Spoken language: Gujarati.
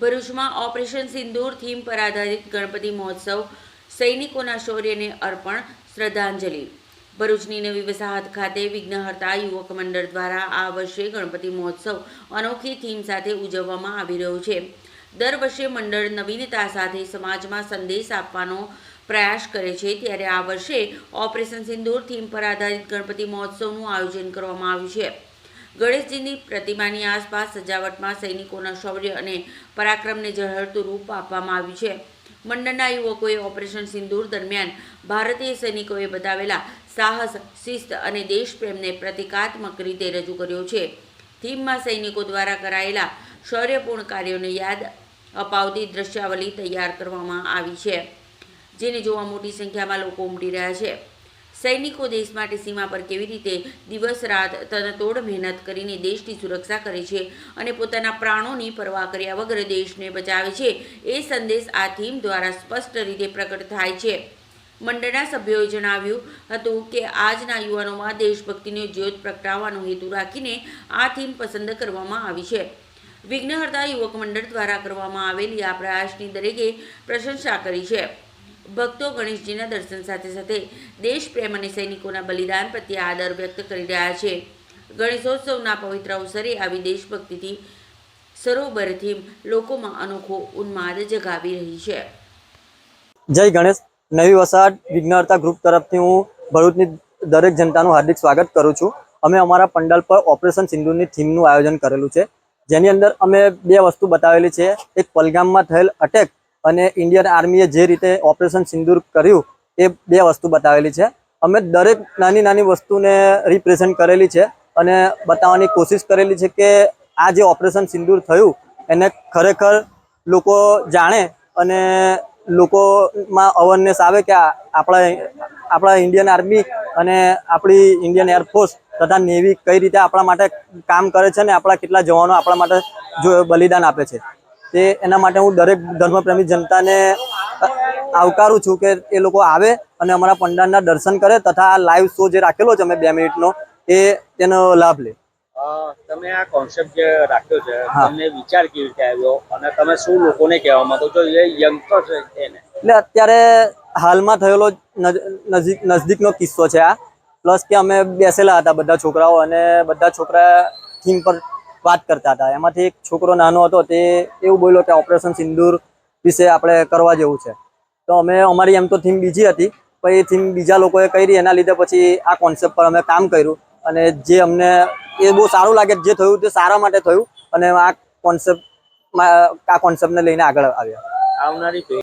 ભરૂચમાં ઓપરેશન સિંદૂર થીમ પર આધારિત ગણપતિ મહોત્સવ, સૈનિકોના શૌર્યને અર્પણ, શ્રદ્ધાંજલિ. ભરૂચની નવી વસાહત ખાતે વિઘ્નહર્તા યુવક મંડળ દ્વારા આ વર્ષે ગણપતિ મહોત્સવ અનોખી થીમ સાથે ઉજવવામાં આવી રહ્યો છે. દર વર્ષે મંડળ નવીનતા સાથે સમાજમાં સંદેશ આપવાનો પ્રયાસ કરે છે. ત્યારે આ વર્ષે ઓપરેશન સિંદૂર થીમ પર આધારિત ગણપતિ મહોત્સવનું આયોજન કરવામાં આવ્યું છે. ગણેશજીની પ્રતિમાની આસપાસ સજાવટમાં સૈનિકોના શૌર્ય અને પરાક્રમને ઝળહળતું રૂપ આપવામાં આવ્યું છે. મંડળના યુવકોએ ઓપરેશન સિંદૂર દરમિયાન ભારતીય સૈનિકોએ બતાવેલા સાહસ, શિસ્ત અને દેશપ્રેમને પ્રતિકાત્મક રીતે રજૂ કર્યો છે. થીમમાં સૈનિકો દ્વારા કરાયેલા શૌર્યપૂર્ણ કાર્યોને યાદ અપાવતી દ્રશ્યાવલી તૈયાર કરવામાં આવી છે, જેને જોવા મોટી સંખ્યામાં લોકો ઉમટી રહ્યા છે. સૈનિકો દેશ માટે સીમા પર કેવી રીતે દિવસ રાત તનતોડ મહેનત કરીને દેશની સુરક્ષા કરે છે અને પોતાના પ્રાણોની પરવા કર્યા વગર દેશને બચાવે છે, એ સંદેશ આ થીમ દ્વારા સ્પષ્ટ રીતે પ્રગટ થાય છે. મંડળના સભ્યોએ જણાવ્યું હતું કે આજના યુવાનોમાં દેશભક્તિની જ્યોત પ્રગટાવવાનો હેતુ રાખીને આ થીમ પસંદ કરવામાં આવી છે. વિઘ્નહર્તા યુવક મંડળ દ્વારા કરવામાં આવેલી આ પ્રયાસની દરેકે પ્રશંસા કરી છે. ભક્તો ગણેશજીના દર્શન સાથે સાથે દેશ પ્રેમ અને સૈનિકોના બલિદાન પ્રત્યે આદર વ્યક્ત કરી રહ્યા છે. ગણેશોત્સવના પવિત્ર અવસરે આવી દેશભક્તિથી સરોવરથી લોકોમાં અનોખો ઉન્માદ જગાવી રહી છે. જય ગણેશ. નવી વસાહત વિઘ્નહર્તા ગ્રુપ તરફથી હું ભરૂચની દરેક જનતાનું હાર્દિક સ્વાગત કરું છું. અમે અમારા પંડાલ પર ઓપરેશન સિંધુની થીમનું આયોજન કરેલું છે. જેની અંદર અમે બે વસ્તુ બતાવેલી છે. એક પલગામમાં થયેલ અટેક અને ઇન્ડિયન આર્મીએ જે રીતે ઓપરેશન સિંદૂર કર્યું, એ બે વસ્તુ બતાવેલી છે. અમે દરેક નાની નાની વસ્તુને રિપ્રેઝેન્ટ કરેલી છે અને બતાવવાની કોશિશ કરેલી છે કે આ જે ઓપરેશન સિંદૂર થયું, એને ખરેખર લોકો જાણે અને લોકોમાં અવેરનેસ આવે કે આપણા આપણા ઇન્ડિયન આર્મી અને આપણી ઇન્ડિયન એરફોર્સ તથા નેવી કઈ રીતે આપણા માટે કામ કરે છે અને આપણા કેટલા જવાનો આપણા માટે જો બલિદાન આપે છે. તે એના માટે હું દરેક ધર્મપ્રેમી જનતાને આવકારું છું કે એ લોકો આવે અને અમારા પંડાલના દર્શન કરે તથા આ લાઈવ શો જે રાખેલો છે અમે બે મિનિટનો એ તેનો લાભ લે. તમે આ કોન્સેપ્ટ જે રાખ્યો છે તમને વિચાર કેવી રીતે આવ્યો અને તમે શું લોકોને કહેવા માંગો છો? એ યંગસ્ટર છે એને. એટલે અત્યારે હાલમાં થયેલો નજીક નજદીકનો કિસ્સો છે આ. પ્લસ કે અમે બેસેલા હતા બધા છોકરાઓ અને બધા છોકરા થીમ પર વાત કરતા હતા. એમાંથી એક છોકરો નાનો હતો, તે એવું બોલ્યો કે ઓપરેશન સિંદૂર વિશે આપણે કરવા જેવું છે. તો અમે, અમારી એમ તો થીમ બીજી હતી, પણ એ થીમ બીજા લોકોએ કરી, એના લીધે પછી આ કોન્સેપ્ટ પર અમે કામ કર્યું. અને જે અમને, એ બહુ સારું લાગે જે થયું તે સારા માટે થયું. અને આ કોન્સેપ્ટમાં આ કોન્સેપ્ટને લઈને આગળ આવ્યા. આવનારી